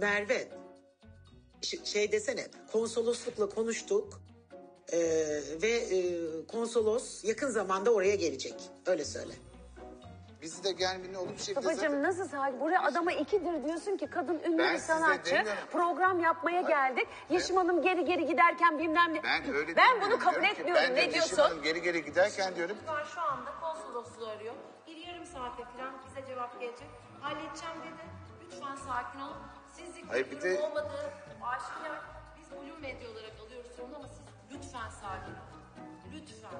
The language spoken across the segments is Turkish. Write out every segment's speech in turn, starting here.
Merve şey desene konsoloslukla konuştuk ee, ve e, konsolos yakın zamanda oraya gelecek. Öyle söyle. Bizi de gergin olup bir şekilde Babacığım zaten- nasıl sakin? Buraya adama ikidir diyorsun ki kadın ünlü Ben bir size sanatçı. demiyorum. Program yapmaya geldik. Yeşim Hanım geri geri giderken bilmem ne. Ben öyle Ben demiyorum. bunu kabul Diyorum ki, etmiyorum. Ben de ne Yeşim diyorsun? Hanım geri geri giderken diyorum Var şu anda konsolosluğu arıyor. Bir yarım saate falan bize cevap gelecek. Halledeceğim dedi. Lütfen sakin olun. Sizlik Hayır, bir de- olmadığı aşikar. Biz Blue Medya olarak alıyoruz sorunu ama siz lütfen sakin olun. Lütfen.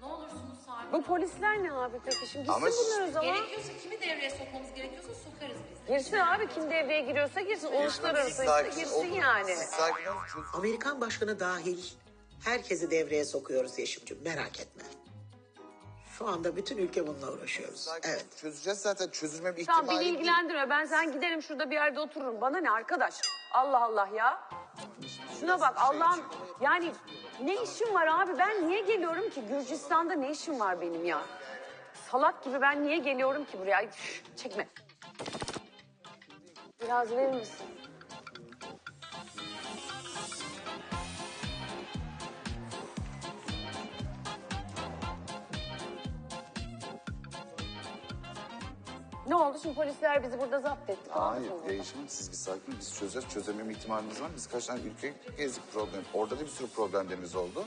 Ne olursunuz sakin Bu olun. polisler ne abi peki? Şimdi gitsin Ama bunlar o zaman. Gerekiyorsa kimi devreye sokmamız gerekiyorsa sokarız biz. Girsin abi kim devreye giriyorsa girsin. Uluslararası işte girsin yani. Siz sakin olun. Amerikan başkanı dahil herkesi devreye sokuyoruz Yeşim'cim merak etme. Şu anda bütün ülke bununla uğraşıyoruz. sakin Evet. Çözeceğiz zaten çözülme bir Tamam ihtimali beni değil. ilgilendirme. Ben sen giderim şurada bir yerde otururum. Bana ne arkadaş? Allah Allah ya. Şuna bak şey Allah'ım yani ne işim var abi ben niye geliyorum ki Gürcistan'da ne işim var benim ya? Salak gibi ben niye geliyorum ki buraya? Ay, üf, çekme. Biraz verir misin? Ne oldu şimdi polisler bizi burada zapt etti. Hayır mı? değişim siz bir sakin olun. Biz çözeceğiz. Çözememe ihtimalimiz var. Biz kaç tane ülke gezdik problem. Orada da bir sürü problemlerimiz oldu.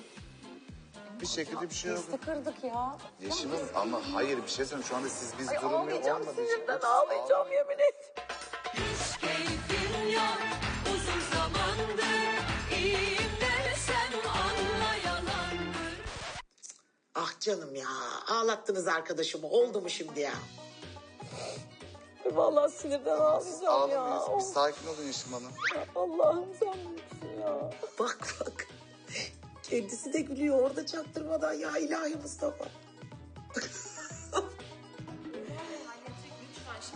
Bir şekilde bir şey oldu. Biz kırdık ya. Yeşim'in ama hayır bir şey söyleyeyim. Şu anda siz biz Ay durmuyor ağlayacağım olmadığı için. sinirden ağlayacağım yemin et. Keyfim yok uzun zamandır İyiyim dersen anlayanandır Ah canım ya ağlattınız arkadaşımı oldu mu şimdi ya? Vallahi sinirden ağlayacağım ya. Ağlamıyorsun. Bir sakin olun Yeşim Hanım. Allah'ım sen büyüksün ya. Bak bak. Kendisi de gülüyor orada çaktırmadan ya ilahi Mustafa.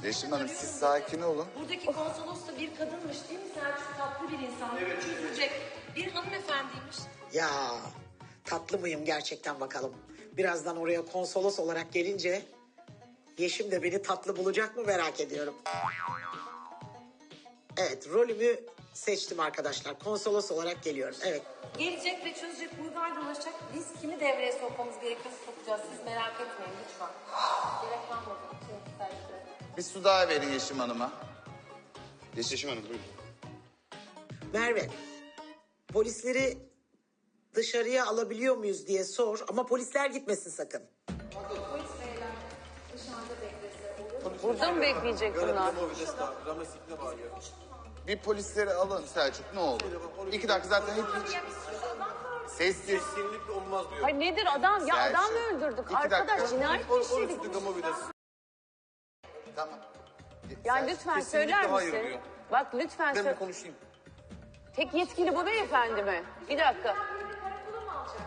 Yeşim Hanım siz sakin olun. Buradaki konsolos da bir kadınmış değil mi Selçuk? Tatlı bir insan. Evet. Çözülecek. Bir hanımefendiymiş. Ya tatlı mıyım gerçekten bakalım. Birazdan oraya konsolos olarak gelince Yeşim de beni tatlı bulacak mı merak ediyorum. Evet rolümü seçtim arkadaşlar. Konsolos olarak geliyorum. Evet. Gelecek ve çözecek, uygar dolaşacak. Biz kimi devreye sokmamız gerekiyorsa sokacağız. Siz merak etmeyin lütfen. Gerek kalmadı. Bir su daha verin Yeşim Hanım'a. Yeşim Hanım buyurun. Merve, polisleri dışarıya alabiliyor muyuz diye sor ama polisler gitmesin sakın. Burada mı bekleyecek bunlar? Bir polisleri alın Selçuk ne olur. İki dakika zaten hiç hiç. Sessiz. Kesinlikle olmaz diyor. Hayır nedir adam? Ya Selçuk. adam mı öldürdük? İki Arkadaş cinayet Onu işledik. Tamam. Ya Selçuk, lütfen kesinlikle söyler hayır misin? diyor. Bak lütfen Ben söyle. bir konuşayım. Tek yetkili bu beyefendi mi? Bir dakika.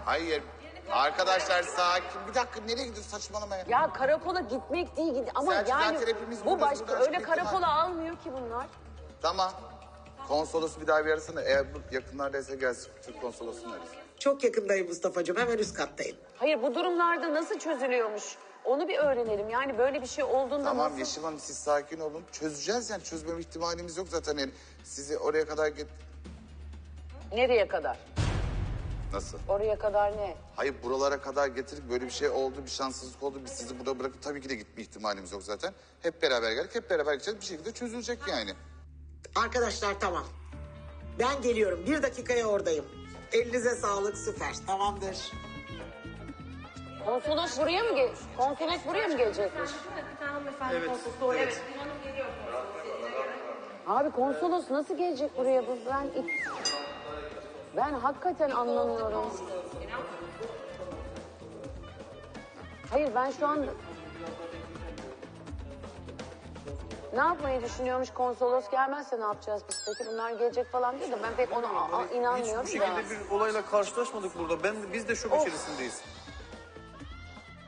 Hayır. Arkadaşlar sakin. Bir dakika nereye gidiyorsun saçmalama ya. Ya karakola gitmek değil gid- ama Selçuk, yani zaten hepimiz bu buradayız, başka buradan öyle çıkmak karakola almıyor ki bunlar. Tamam. Konsolosu bir daha bir arasana. Eğer bu yakınlardaysa gelsin. Türk konsolosunu arasın. Çok yakındayım Mustafa'cığım hemen üst kattayım. Hayır bu durumlarda nasıl çözülüyormuş? Onu bir öğrenelim. Yani böyle bir şey olduğunda Tamam nasıl... Yeşim Hanım siz sakin olun. Çözeceğiz yani çözmeme ihtimalimiz yok zaten. Yani sizi oraya kadar get... Nereye kadar? Nasıl? Oraya kadar ne? Hayır buralara kadar getirip böyle bir şey oldu, bir şanssızlık oldu. Biz sizi burada bırakıp tabii ki de gitme ihtimalimiz yok zaten. Hep beraber geldik, hep beraber gideceğiz. Bir şekilde çözülecek yani. Arkadaşlar tamam. Ben geliyorum. Bir dakikaya oradayım. Elinize sağlık süper. Tamamdır. Konsolos buraya mı gel? Konsolos buraya mı gelecekmiş? Bir tane hanımefendi evet. Evet. Abi konsolos nasıl gelecek buraya? Bu- Ben ben hakikaten anlamıyorum. Hayır ben şu an ne yapmayı düşünüyormuş konsolos gelmezse ne yapacağız biz peki? Bunlar gelecek falan diyor da ben pek ona a- a- Hiç bu inanmıyorum da. şekilde bir olayla karşılaşmadık burada. Ben biz de şok Of. içerisindeyiz.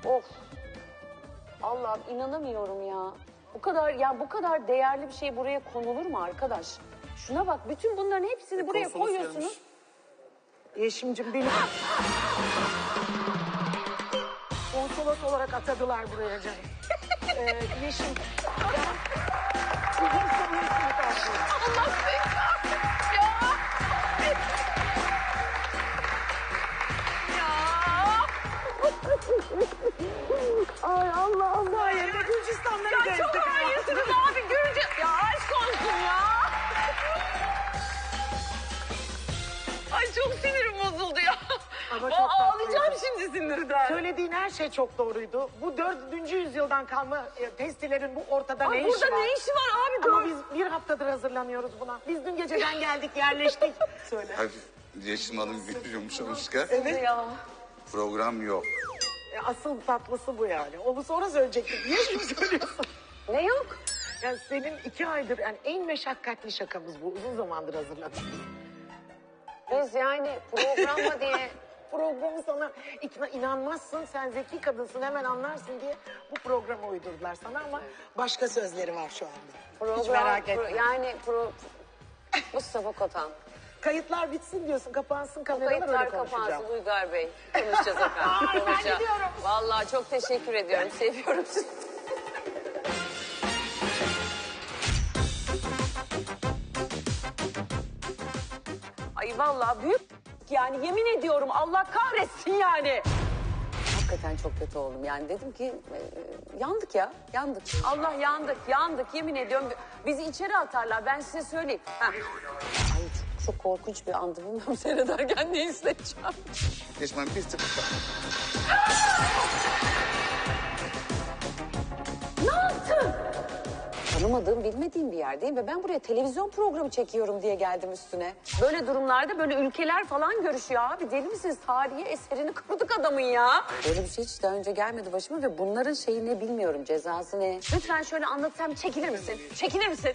Of. Allah'ım inanamıyorum ya. Bu kadar ya bu kadar değerli bir şey buraya konulur mu arkadaş? Şuna bak bütün bunların hepsini buraya konsolos koyuyorsunuz. gelmiş. Yeşim'cim beni konsolos olarak atadılar buraya canım. Ee, Yeşim. Her şey çok doğruydu. Bu dördüncü yüzyıldan kalma e, testilerin bu ortada Ay ne burada işi var? ne işi var abi? Ama biz bir haftadır hazırlanıyoruz buna. Biz dün geceden geldik, yerleştik. Söyle. Hafif Yeşim Hanım yumuşamışken Evet. Ya. program yok. E, Asıl tatlısı bu yani. Onu sonra söyleyecektim. Niye şimdi söylüyorsun? Ne yok? Yani senin iki aydır yani en meşakkatli şakamız bu. Uzun zamandır hazırladık. Biz yani programla diye Programı sana ikna inanmazsın. Sen zeki kadınsın hemen anlarsın diye bu programı uydurdular sana ama başka sözleri var şu anda. program Hiç merak pro- etme. yani pro Mustafa Kotan. Kayıtlar bitsin diyorsun, kapansın kameralar öyle Kayıtlar konuşacağım. kapansın Uygar Bey. Konuşacağız efendim. ben Konuşacağız. gidiyorum. Vallahi çok teşekkür ediyorum. Seviyorum sizi. Ay vallahi büyük yani yemin ediyorum Allah kahretsin yani. Hakikaten çok kötü oldum yani dedim ki e, yandık ya yandık. Allah yandık yandık yemin ediyorum bizi içeri atarlar ben size söyleyeyim. Ha. Ay çok, çok korkunç bir andı bilmiyorum seyrederken ne hissedeceğim. Hanım bir tık Tanımadığım, bilmediğim bir yerdeyim ve ben buraya televizyon programı çekiyorum diye geldim üstüne. Böyle durumlarda böyle ülkeler falan görüşüyor abi. Deli misiniz? Tarihi eserini kırdık adamın ya. Böyle bir şey hiç daha önce gelmedi başıma ve bunların şeyi ne bilmiyorum, cezası ne? Lütfen şöyle anlatsam çekilir misin? Çekilir misin?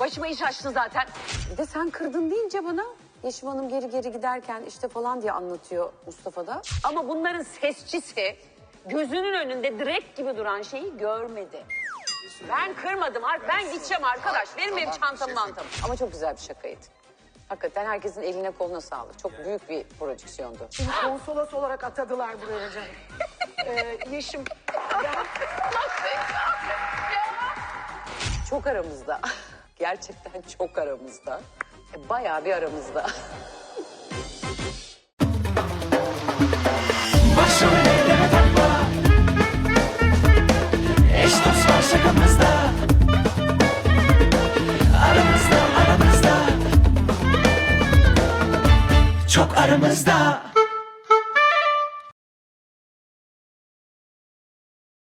Başıma iş açtın zaten. Bir de sen kırdın deyince bana Yeşim Hanım geri geri giderken işte falan diye anlatıyor Mustafa da. Ama bunların sesçisi gözünün önünde direkt gibi duran şeyi görmedi. Ben kırmadım. ar- Ben gideceğim arkadaş. Verin benim çantamı mantamı. Ama çok güzel bir şakaydı. Hakikaten herkesin eline koluna sağlık. Çok büyük bir prodüksiyondu. Şimdi konsolos olarak atadılar buraya canım. ee, Yeşim, ya, Çok aramızda. Gerçekten çok aramızda. E, Bayağı bir aramızda.